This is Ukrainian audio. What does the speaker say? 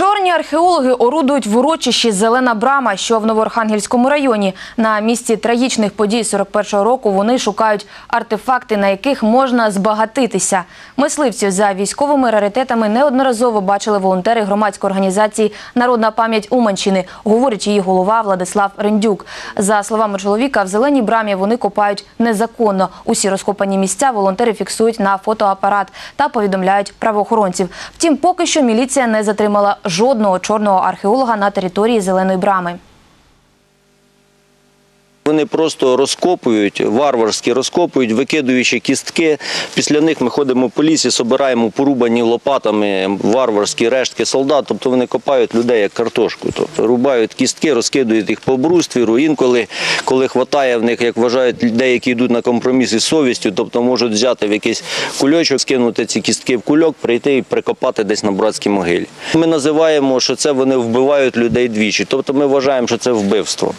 Чорні археологи орудують в урочищі Зелена Брама, що в Новоархангельському районі. На місці трагічних подій 41-го року вони шукають артефакти, на яких можна збагатитися. Мисливців за військовими раритетами неодноразово бачили волонтери громадської організації Народна пам'ять Уманщини, говорить її голова Владислав Рендюк. За словами чоловіка, в Зеленій Брамі вони копають незаконно. Усі розкопані місця волонтери фіксують на фотоапарат та повідомляють правоохоронців. Втім, поки що міліція не затримала жодного чорного археолога на території Зеленої Брами. Вони просто розкопують, варварськи розкопують, викидуючи кістки. Після них ми ходимо по лісі, собираємо порубані лопатами варварські рештки солдат. Тобто вони копають людей як картошку. Тобто рубають кістки, розкидують їх по бруствіру. Інколи, коли хватає в них, як вважають, деякі йдуть на компроміс із совістю, тобто можуть взяти в якийсь кульочок, скинути ці кістки в кульок, прийти і прикопати десь на братській могилі. Ми називаємо, що це вони вбивають людей двічі. Тобто ми вважаємо, що це вбивство.